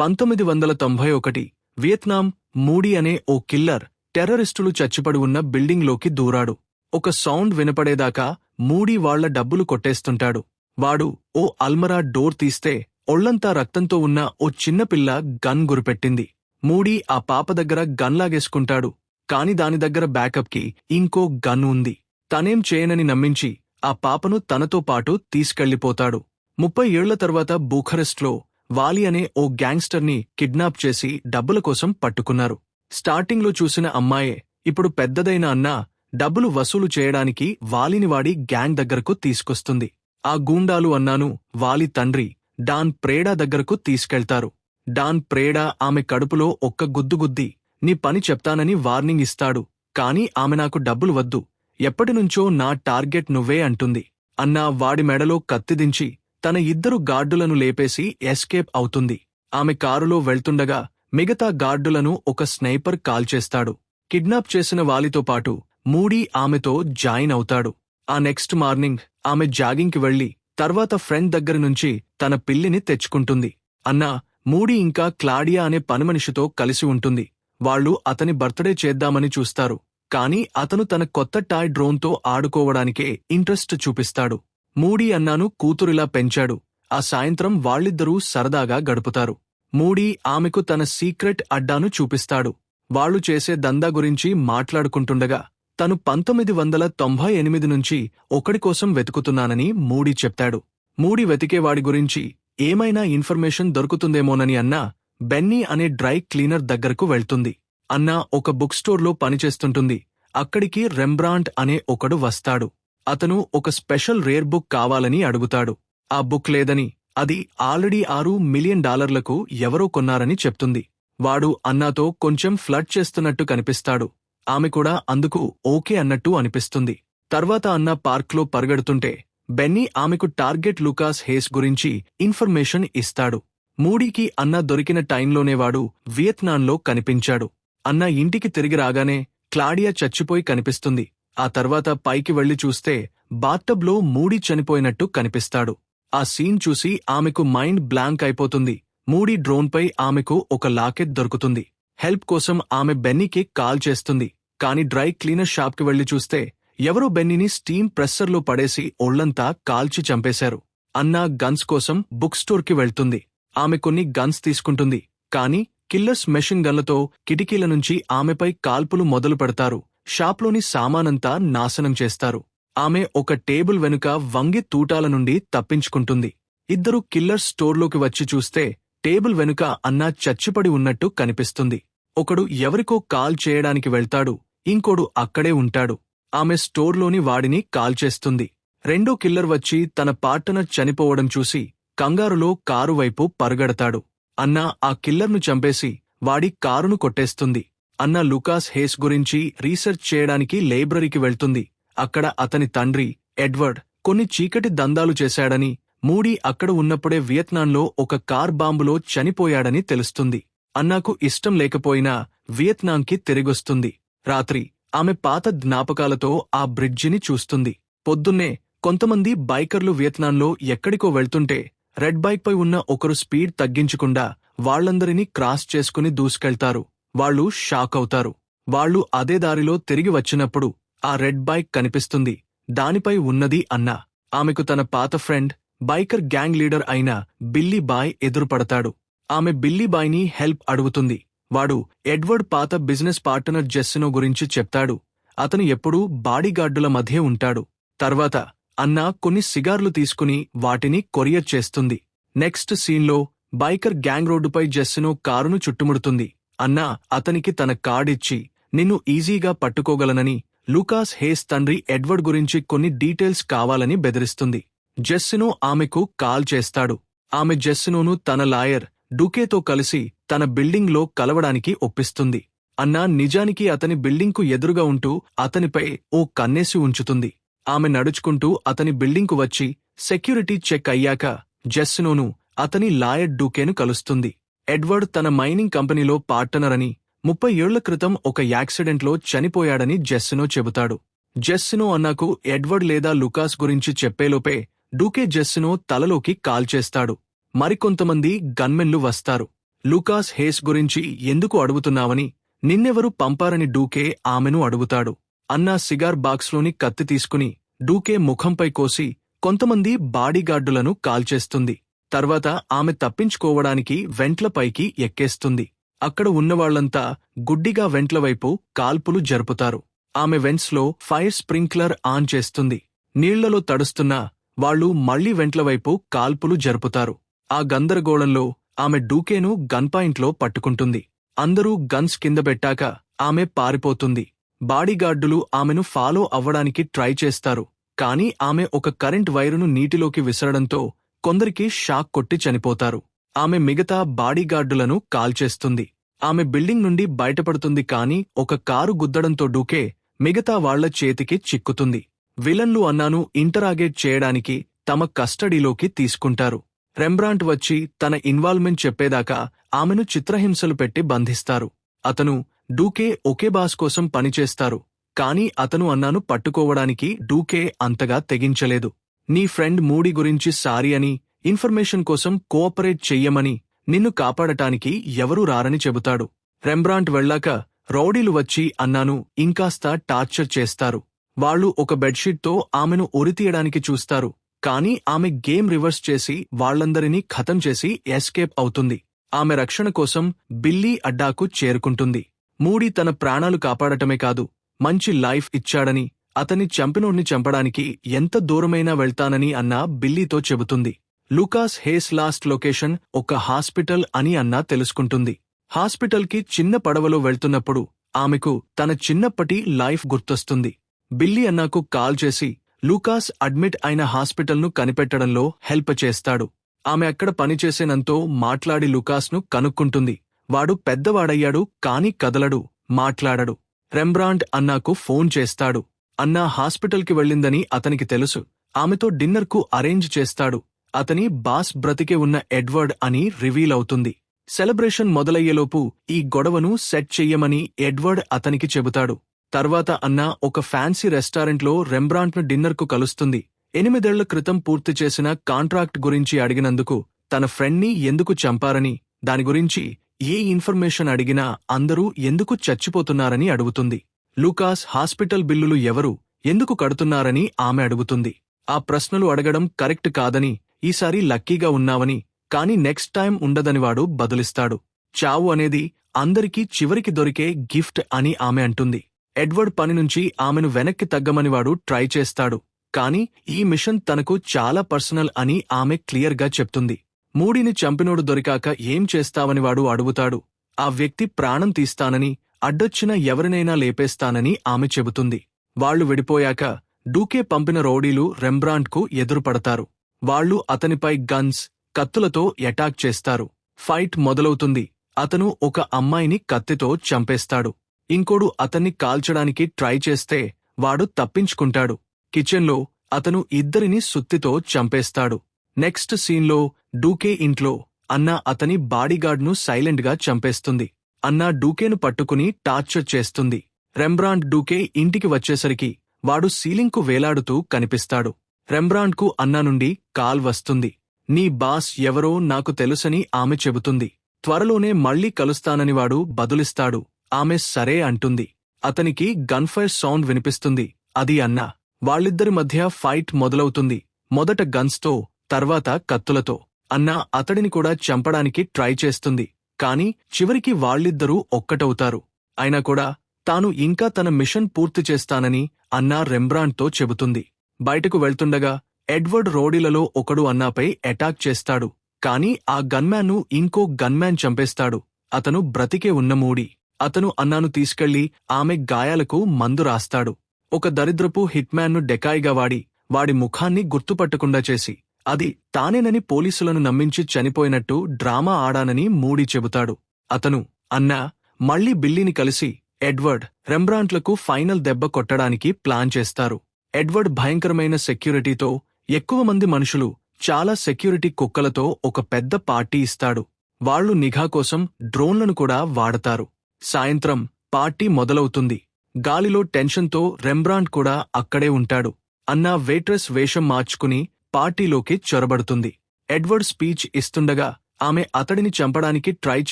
పంతొమ్మిది వందల తొంభై ఒకటి వియత్నాం మూడీ అనే ఓ కిల్లర్ టెర్రరిస్టులు చచ్చిపడి ఉన్న బిల్డింగ్లోకి దూరాడు. ఒక సౌండ్ వినపడేదాకా మూడీ వాళ్ళ డబ్బులు కొట్టేస్తుంటాడు. వాడు ఓ అల్మరా డోర్ తీస్తే ఒళ్ళంతా రక్తంతో ఉన్న ఓ చిన్నపిల్ల గన్ గురిపెట్టింది. మూడీ ఆ పాప దగ్గర గన్ లాగేసుకుంటాడు. కాని దాని దగ్గర బ్యాకప్కి ఇంకో గన్ ఉంది. తనేం చేయనని నమ్మించి ఆ పాపను తనతో పాటు తీసుకెళ్ళిపోతాడు ముప్పై ఏళ్ళ తర్వాత బూఖరెస్ట్లో వాలి అనే ఓ గ్యాంగ్స్టర్ని కిడ్నాప్ చేసి డబ్బుల కోసం పట్టుకున్నారు. స్టార్టింగ్లో చూసిన అమ్మాయే ఇప్పుడు పెద్దదైన అన్నా డబ్బులు వసూలు చేయడానికి వాలిని వాడి గ్యాంగ్ దగ్గరకు తీసుకొస్తుంది. ఆ గూండాలు అన్నాను వాలి తండ్రి డాన్ ప్రేడా దగ్గరకు తీసుకెళ్తారు. డాన్ ప్రేడా ఆమె కడుపులో ఒక్క గుద్దుగుద్ది నీ పని చెప్తానని వార్నింగ్ ఇస్తాడు కాని ఆమె నాకు డబ్బులు వద్దు ఎప్పటినుంచో నా టార్గెట్ నువ్వే అంటుంది. అన్నా వాడి మెడలో కత్తిదించి తన ఇద్దరు గార్డులను లేపేసి ఎస్కేప్ అవుతుంది. ఆమె కారులో వెళ్తుండగా మిగతా గార్డులను ఒక స్నైపర్ కాల్చేస్తాడు కిడ్నాప్ చేసిన వాలితో పాటు మూడీ ఆమెతో జాయిన్ అవుతాడు. ఆ నెక్స్ట్ మార్నింగ్ ఆమె జాగింగ్కి వెళ్ళి తర్వాత ఫ్రెండ్ దగ్గర నుంచి తన పిల్లిని తెచ్చుకుంటుంది. అన్నా మూడీ ఇంకా క్లాడియా అనే పనిమనిషితో కలిసి ఉంటుంది. వాళ్ళు అతని బర్త్డే చేద్దామని చూస్తారు. కాని అతను తన కొత్త టాయ్ డ్రోన్తో ఆడుకోవడానికే ఇంట్రెస్ట్ చూపిస్తాడు. మూడీ అన్నాను కూతురిలా పెంచాడు. ఆ సాయంత్రం వాళ్ళిద్దరూ సరదాగా గడుపుతారు. మూడీ ఆమెకు తన సీక్రెట్ అడ్డాను చూపిస్తాడు. వాళ్ళు చేసే దందా గురించి మాట్లాడుకుంటుండగా తను పంతొమ్మిది వందల తొంభై ఎనిమిది నుంచి ఒకడికోసం వెతుకుతున్నానని మూడీ చెప్తాడు. మూడీ వెతికేవాడి గురించి ఏమైనా ఇన్ఫర్మేషన్ దొరుకుతుందేమోనని అన్నా బెన్నీ అనే డ్రై క్లీనర్ దగ్గరకు వెళ్తుంది. అన్నా ఒక బుక్ స్టోర్లో పనిచేస్తుంటుంది. అక్కడికి రెంబ్రాంట్ అనే ఒకడు వస్తాడు. అతను ఒక స్పెషల్ రేర్ బుక్ కావాలని అడుగుతాడు. ఆ బుక్ లేదని అది ఆల్రెడీ ఆరు మిలియన్ డాలర్లకు ఎవరో కొన్నారని చెప్తుంది. వాడు అన్నాతో కొంచెం ఫ్లడ్ చేస్తున్నట్టు కనిపిస్తాడు. ఆమె కూడా అందుకు ఓకే అన్నట్టు అనిపిస్తుంది. తర్వాత అన్న పార్క్లో పరుగెడుతుంటే బెన్నీ ఆమెకు టార్గెట్ లూకాస్ హేస్ గురించి ఇన్ఫర్మేషన్ ఇస్తాడు. మూడీకి అన్న దొరికిన టైంలోనే వాడు వియత్నాంలో కనిపించాడు. అన్న ఇంటికి తిరిగి రాగానే క్లాడియా చచ్చిపోయి కనిపిస్తుంది. ఆ తర్వాత పైకి వెళ్ళి చూస్తే బాత్తబ్లో మూడీ చనిపోయినట్టు కనిపిస్తాడు. ఆ సీన్ చూసి ఆమెకు మైండ్ బ్లాంక్ అయిపోతుంది. మూడీ డ్రోన్పై ఆమెకు ఒక లాకెట్ దొరుకుతుంది. హెల్ప్ కోసం ఆమె బెన్నీకి కాల్ చేస్తుంది. కాని డ్రై క్లీనర్ షాప్కి వెళ్ళి చూస్తే ఎవరో బెన్నీని స్టీమ్ ప్రెస్సర్లో పడేసి ఒళ్ళంతా కాల్చి చంపేశారు. అన్నా గన్స్ కోసం బుక్ స్టోర్కి వెళ్తుంది. ఆమె కొన్ని గన్స్ తీసుకుంటుంది. కాని కిల్లర్స్ మెషిన్ గన్లతో కిటికీల నుంచి ఆమెపై కాల్పులు మొదలు పెడతారు షాప్లోని సామానంతా నాశనం చేస్తారు. ఆమె ఒక టేబుల్ వెనుక వంగి తూటాల నుండి తప్పించుకుంటుంది. ఇద్దరు కిల్లర్స్ స్టోర్లోకి వచ్చి చూస్తే టేబుల్ వెనుక అన్నా చచ్చిపడి ఉన్నట్టు కనిపిస్తుంది. ఒకడు ఎవరికో కాల్ చేయడానికి వెళ్తాడు. ఇంకోడు అక్కడే ఉంటాడు. ఆమె స్టోర్లోని వాడిని కాల్ చేస్తుంది. రెండో కిల్లర్ వచ్చి తన పార్టనర్ చనిపోవడం చూసి కంగారులో కారు వైపు పరుగడతాడు. అన్నా ఆ కిల్లర్ను చంపేసి వాడి కారును కొట్టేస్తుంది. అన్న లుకాస్ హేస్ గురించి రీసెర్చ్ చేయడానికి లైబ్రరీకి వెళ్తుంది. అక్కడ అతని తండ్రి ఎడ్వర్డ్ కొన్ని చీకటి దందాలు చేశాడని మూడీ అక్కడ ఉన్నప్పుడే వియత్నాంలో ఒక కార్ బాంబులో చనిపోయాడని తెలుస్తుంది. అన్నాకు ఇష్టం లేకపోయినా వియత్నాంకి తిరిగొస్తుంది. రాత్రి ఆమె పాత జ్ఞాపకాలతో ఆ బ్రిడ్జిని చూస్తుంది. పొద్దున్నే కొంతమంది బైకర్లు వియత్నాంలో ఎక్కడికో వెళ్తుంటే రెడ్ బైక్పై ఉన్న ఒకరు స్పీడ్ తగ్గించకుండా వాళ్ళందరినీ క్రాస్ చేసుకుని దూసుకెళ్తారు. వాళ్ళు షాక్ అవుతారు. వాళ్ళు అదే దారిలో తిరిగి వచ్చినప్పుడు ఆ రెడ్ బైక్ కనిపిస్తుంది. దానిపై ఉన్నది అన్నా. ఆమెకు తన పాత ఫ్రెండ్ బైకర్ గ్యాంగ్ లీడర్ అయిన బిల్లీ బాయ్ ఎదురుపడతాడు. ఆమె బిల్లీ బాయ్ని హెల్ప్ అడుగుతుంది. వాడు ఎడ్వర్డ్ పాత బిజినెస్ పార్ట్నర్ జెస్సినో గురించి చెప్తాడు. అతను ఎప్పుడూ బాడీగార్డుల మధ్య ఉంటాడు. తర్వాత అన్నా కొన్ని సిగార్లు తీసుకుని వాటిని కొరియర్ చేస్తుంది. నెక్స్ట్ సీన్లో బైకర్ గ్యాంగ్ రోడ్డుపై జెస్సినో కారును చుట్టుముడుతుంది. అన్నా అతనికి తన కార్డిచ్చి నిన్ను ఈజీగా పట్టుకోగలనని లూకాస్ హేస్ తండ్రి ఎడ్వర్డ్ గురించి కొన్ని డీటెయిల్స్ కావాలని బెదిరిస్తుంది. జెస్సినో ఆమెకు కాల్ చేస్తాడు. ఆమె జెస్సినోను తన లాయర్ డూకేతో కలిసి తన బిల్డింగ్లో కలవడానికి ఒప్పిస్తుంది. అన్నా నిజానికి అతని బిల్డింగ్కు ఎదురుగా ఉంటూ అతనిపై ఓ కన్నేసి ఉంచుతుంది. ఆమె నడుచుకుంటూ అతని బిల్డింగ్కు వచ్చి సెక్యూరిటీ చెక్ అయ్యాక జెస్సినోను అతని లాయర్ డూకేను కలుస్తుంది. ఎడ్వర్డ్ తన మైనింగ్ కంపెనీలో పార్టనర్ అని ముప్పై ఏళ్ళ క్రితం ఒక యాక్సిడెంట్లో చనిపోయాడని జెస్సినో చెబుతాడు. జెస్సినో అన్నాకు ఎడ్వర్డ్ లేదా లుకాస్ గురించి చెప్పేలోపే డూకే జెస్సినో తలలోకి కాల్చేస్తాడు మరికొంతమంది గన్మెన్లు వస్తారు. లూకాస్ హేస్ గురించి ఎందుకు అడుగుతున్నావని నిన్నెవరు పంపారని డూకే ఆమెను అడుగుతాడు. అన్నా సిగార్ బాక్స్లోని కత్తి తీసుకుని డూకే ముఖంపై కోసి కొంతమంది బాడీగార్డులను కాల్చేస్తుంది తర్వాత ఆమె తప్పించుకోవడానికి వెంట్లపైకి ఎక్కేస్తుంది. అక్కడ ఉన్నవాళ్ళంతా గుడ్డిగా వెంట్లవైపు కాల్పులు జరుపుతారు. ఆమె వెంట్స్లో ఫైర్ స్ప్రింక్లర్ ఆన్ చేస్తుంది. నీళ్ళలో తడుస్తున్నా వాళ్ళు మళ్ళీ వెంట్లవైపు కాల్పులు జరుపుతారు. ఆ గందరగోళంలో ఆమె డూకేను గన్ పాయింట్లో పట్టుకుంటుంది. అందరూ గన్స్ కింద పెట్టాక ఆమె పారిపోతుంది. బాడీగార్డులు ఆమెను ఫాలో అవ్వడానికి ట్రై చేస్తారు. కాని ఆమె ఒక కరెంట్ వైరును నీటిలోకి విసరడంతో కొందరికి షాక్ కొట్టి చనిపోతారు. ఆమె మిగతా బాడీగార్డులను కాల్చేస్తుంది. ఆమె బిల్డింగ్ నుండి బయటపడుతుంది కాని ఒక కారు గుద్దడంతో డూకే మిగతా వాళ్ళ చేతికి చిక్కుతుంది. విలన్లు అన్నాను ఇంటరాగేట్ చేయడానికి తమ కస్టడీలోకి తీసుకుంటారు. రెంబ్రాంట్ వచ్చి తన ఇన్వాల్వ్మెంట్ చెప్పేదాకా ఆమెను చిత్రహింసలు పెట్టి బంధిస్తారు. అతను డూకే ఒకే బాస్ కోసం పనిచేస్తారు. కాని అతను అన్నాను పట్టుకోవడానికి డూకే అంతగా తెగించలేదు. నీ ఫ్రెండ్ మూడి గురించి సారీ అని ఇన్ఫర్మేషన్ కోసం కోఆపరేట్ చెయ్యమని నిన్ను కాపాడటానికి ఎవరూ రారని చెబుతాడు. రెంబ్రాంట్ వెళ్ళాక రౌడీలు వచ్చి అన్నాను ఇంకాస్త టార్చర్ చేస్తారు. వాళ్ళు ఒక బెడ్షీట్తో ఆమెను ఉరితీయడానికి చూస్తారు. కాని ఆమె గేమ్ రివర్స్ చేసి వాళ్ళందరినీ ఖతం చేసి ఎస్కేప్ అవుతుంది. ఆమె రక్షణ కోసం బిల్లీ అడ్డాకు చేరుకుంటుంది. మూడీ తన ప్రాణాలు కాపాడటమే కాదు మంచి లైఫ్ ఇచ్చాడని అతని చంపినోడ్ని చంపడానికి ఎంత దూరమైనా వెళ్తానని అన్నా బిల్లీతో చెబుతుంది. లూకాస్ హేస్ లాస్ట్ లొకేషన్ ఒక హాస్పిటల్ అని అన్నా తెలుసుకుంటుంది. హాస్పిటల్కి చిన్న పడవలో వెళ్తున్నప్పుడు ఆమెకు తన చిన్నప్పటి లైఫ్ గుర్తొస్తుంది. బిల్లీ అన్నాకు కాల్ చేసి లూకాస్ అడ్మిట్ అయిన హాస్పిటల్ను కనిపెట్టడంలో హెల్ప్ చేస్తాడు. ఆమె అక్కడ పనిచేసేనంతో మాట్లాడి లూకాస్ను కనుక్కుంటుంది. వాడు పెద్దవాడయ్యాడు కాని కదలడు మాట్లాడడు. రెంబ్రాండ్ అన్నాకు ఫోన్ చేస్తాడు. అన్నా హాస్పిటల్కి వెళ్ళిందని అతనికి తెలుసు. ఆమెతో డిన్నర్కు అరేంజ్ చేస్తాడు. అతని బాస్ బ్రతికే ఉన్న ఎడ్వర్డ్ అని రివీల్ అవుతుంది. సెలబ్రేషన్ మొదలయ్యేలోపు ఈ గొడవను సెట్ చెయ్యమని ఎడ్వర్డ్ అతనికి చెబుతాడు. తర్వాత అన్న ఒక ఫ్యాన్సీ రెస్టారెంట్లో రెంబ్రాంట్ను డిన్నర్కు కలుస్తుంది. ఎనిమిదేళ్ళ క్రితం పూర్తి చేసిన కాంట్రాక్ట్ గురించి అడిగినందుకు తన ఫ్రెండ్ని ఎందుకు చంపారని దాని గురించి ఏ ఇన్ఫర్మేషన్ అడిగినా అందరూ ఎందుకు చచ్చిపోతున్నారని అడుగుతుంది. లూకాస్ హాస్పిటల్ బిల్లులు ఎవరు ఎందుకు కడుతున్నారని ఆమె అడుగుతుంది. ఆ ప్రశ్నలు అడగడం కరెక్ట్ కాదని ఈసారి లక్కీగా ఉన్నావని కాని నెక్స్ట్ టైం ఉండదనివాడు బదులిస్తాడు. చావు అనేది అందరికీ చివరికి దొరికే గిఫ్ట్ అని ఆమె అంటుంది. ఎడ్వర్డ్ పని నుంచి ఆమెను వెనక్కి తగ్గమనివాడు ట్రై చేస్తాడు కాని ఈ మిషన్ తనకు చాలా పర్సనల్ అని ఆమె క్లియర్గా చెప్తుంది. మూడిని చంపినోడు దొరికాక ఏం చేస్తావనివాడు అడుగుతాడు. ఆ వ్యక్తి ప్రాణం తీస్తానని అడ్డొచ్చిన ఎవరినైనా లేపేస్తానని ఆమె చెబుతుంది. వాళ్ళు విడిపోయాక డూకే పంపిన రౌడీలు రెంబ్రాంట్కు ఎదురుపడతారు. వాళ్ళు అతనిపై గన్స్ కత్తులతో ఎటాక్ చేస్తారు. ఫైట్ మొదలవుతుంది. అతను ఒక అమ్మాయిని కత్తితో చంపేస్తాడు. ఇంకోడు అతన్ని కాల్చడానికి ట్రై చేస్తే వాడు తప్పించుకుంటాడు. కిచెన్లో అతను ఇద్దరిని సుత్తితో చంపేస్తాడు. నెక్స్ట్ సీన్లో డూకే ఇంట్లో అన్న అతని బాడీగార్డ్ను సైలెంట్గా చంపేస్తుంది. అన్నా డూకేను పట్టుకుని టార్చర్ చేస్తుంది. రెంబ్రాండ్ డూకే ఇంటికి వచ్చేసరికి వాడు సీలింగ్కు వేలాడుతూ కనిపిస్తాడు. రెంబ్రాండ్కు అన్నా నుండి కాల్ వస్తుంది. నీ బాస్ ఎవరో నాకు తెలుసని ఆమె చెబుతుంది. త్వరలోనే మళ్ళీ కలుస్తానని వాడు బదులిస్తాడు. ఆమె సరే అంటుంది. అతనికి గన్ఫైర్ సౌండ్ వినిపిస్తుంది. అది అన్నా. వాళ్ళిద్దరి మధ్య ఫైట్ మొదలవుతుంది. మొదట గన్స్తో తర్వాత కత్తులతో. అన్నా అతడిని కూడా చంపడానికి ట్రై చేస్తుంది. కాని చివరికి వాళ్ళిద్దరూ ఒక్కటవుతారు. అయినా కూడా తాను ఇంకా తన మిషన్ పూర్తి చేస్తానని అన్నా రెంబ్రాండ్తో చెబుతుంది. బయటకు వెళ్తుండగా ఎడ్వర్డ్ రోడీలలో ఒకడు అన్నాపై అటాక్ చేస్తాడు. కాని ఆ గన్మ్యాన్ను ఇంకో గన్మ్యాన్ చంపేస్తాడు. అతను బ్రతికే ఉన్న మూడి. అతను అన్నాను తీసుకెళ్ళి ఆమె గాయాలకు మందు రాస్తాడు. ఒక దరిద్రపు హిట్మ్యాన్ను డెకాయిగా వాడి వాడి ముఖాన్ని గుర్తుపట్టకుండా చేసి. అది తానేనని పోలీసులను నమ్మించి చనిపోయినట్టు డ్రామా ఆడానని మూడీ చెబుతాడు. అతను అన్నా మళ్ళీ బిల్లీని కలిసి ఎడ్వర్డ్ రెంబ్రాంట్లకు ఫైనల్ దెబ్బ కొట్టడానికి ప్లాన్ చేస్తారు. ఎడ్వర్డ్ భయంకరమైన సెక్యూరిటీతో ఎక్కువ మంది మనుషులు చాలా సెక్యూరిటీ కుక్కలతో ఒక పెద్ద పార్టీ ఇస్తాడు. వాళ్ళు నిఘా కోసం డ్రోన్లను కూడా వాడతారు. సాయంత్రం పార్టీ మొదలవుతుంది. గాలిలో టెన్షన్తో రెంబ్రాంట్ కూడా అక్కడే ఉంటాడు. అన్నా వేట్రెస్ వేషం మార్చుకుని పార్టీలోకి చొరబడుతుంది. ఎడ్వర్డ్ స్పీచ్ ఇస్తుండగా ఆమె అతడిని చంపడానికి ట్రై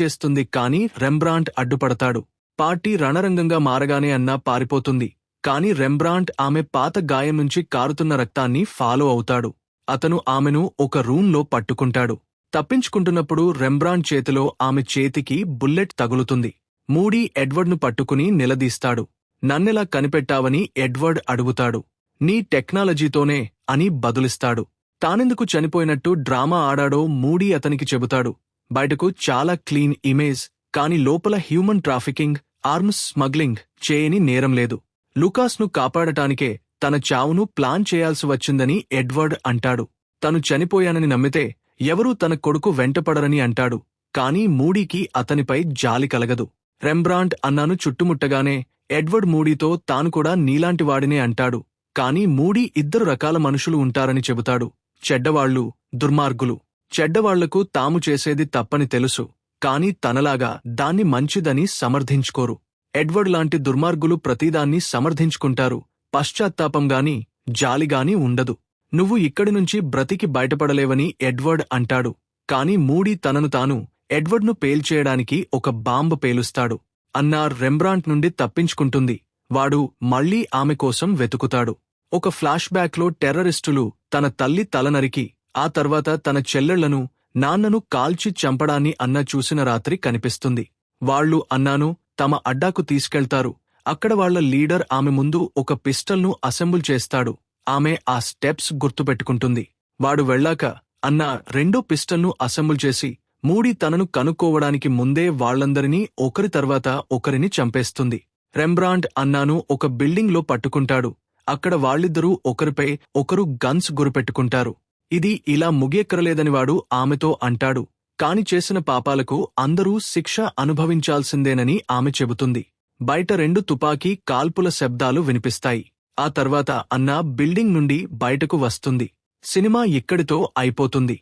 చేస్తుంది కానీ రెంబ్రాంట్ అడ్డుపడతాడు. పార్టీ రణరంగంగా మారగానే అన్నా పారిపోతుంది. కాని రెంబ్రాంట్ ఆమె పాత గాయం నుంచి కారుతున్న రక్తాన్ని ఫాలో అవుతాడు. అతను ఆమెను ఒక రూంలో పట్టుకుంటాడు. తప్పించుకుంటున్నప్పుడు రెంబ్రాంట్ చేతిలో ఆమె చేతికి బుల్లెట్ తగులుతుంది. మూడీ ఎడ్వర్డ్ను పట్టుకుని నిలదీస్తాడు. నన్నెలా కనిపెట్టావని ఎడ్వర్డ్ అడుగుతాడు. నీ టెక్నాలజీతోనే అని బదులిస్తాడు. తానెందుకు చనిపోయినట్టు డ్రామా ఆడాడో మూడీ అతనికి చెబుతాడు. బయటకు చాలా క్లీన్ ఇమేజ్ కాని లోపల హ్యూమన్ ట్రాఫికింగ్ ఆర్మ్స్ స్మగ్లింగ్ చేయని నేరం లేదు. లుకాస్ను కాపాడటానికే తన చావును ప్లాన్ చేయాల్సి వచ్చిందని ఎడ్వర్డ్ అంటాడు. తను చనిపోయానని నమ్మితే ఎవరూ తన కొడుకు వెంటపడరని అంటాడు కాని మూడీకి అతనిపై జాలి కలగదు. రెంబ్రాంట్ అన్నాను చుట్టుముట్టగానే ఎడ్వర్డ్ మూడీతో తాను కూడా నీలాంటివాడినే అంటాడు. కాని మూడీ ఇద్దరు రకాల మనుషులు ఉంటారని చెబుతాడు. చెడ్డవాళ్ళు దుర్మార్గులు. చెడ్డవాళ్ళకు తాము చేసేది తప్పని తెలుసు కాని తనలాగా దాన్ని మంచిదని సమర్థించుకోరు. ఎడ్వర్డ్ లాంటి దుర్మార్గులు ప్రతిదాన్ని సమర్థించుకుంటారు. పశ్చాత్తాపంగాని జాలిగాని ఉండదు. నువ్వు ఇక్కడి నుంచి బ్రతికి బయటపడలేవని ఎడ్వర్డ్ అంటాడు. కాని మూడీ తనను తాను ఎడ్వర్డ్ను పేల్చేయడానికి ఒక బాంబు పేలుస్తాడు. అన్నా రెంబ్రాంట్ నుండి తప్పించుకుంటుంది. వాడు మళ్ళీ ఆమె కోసం వెతుకుతాడు. ఒక ఫ్లాష్ బ్యాక్లో టెర్రరిస్టులు తన తల్లి తల నరికి ఆ తర్వాత తన చెల్లెళ్ళను నాన్నను కాల్చి చంపడాన్ని అన్న చూసిన రాత్రి కనిపిస్తుంది. వాళ్ళు అన్నాను తమ అడ్డాకు తీసుకెళ్తారు. అక్కడ వాళ్ళ లీడర్ ఆమె ముందు ఒక పిస్టల్ను అసెంబుల్ చేస్తాడు. ఆమె ఆ స్టెప్స్ గుర్తుపెట్టుకుంటుంది. వాడు వెళ్ళాక అన్న రెండో పిస్టల్ను అసెంబుల్ చేసి మూడి తనను కనుక్కోవడానికి ముందే వాళ్ళందరినీ ఒకరి తర్వాత ఒకరిని చంపేస్తుంది. రెంబ్రాండ్ అన్నాను ఒక బిల్డింగ్లో పట్టుకుంటాడు. అక్కడ వాళ్ళిద్దరూ ఒకరిపై ఒకరు గన్స్ గురిపెట్టుకుంటారు. ఇది ఇలా ముగియక్కరలేదని వాడు ఆమెతో అంటాడు. కాని చేసిన పాపాలకు అందరూ శిక్ష అనుభవించాల్సిందేనని ఆమె చెబుతుంది. బయట రెండు తుపాకీ కాల్పుల శబ్దాలు వినిపిస్తాయి. ఆ తర్వాత అన్న బిల్డింగ్ నుండి బయటకు వస్తుంది. సినిమా ఇక్కడితో అయిపోతుంది.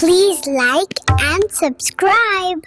Please like and subscribe.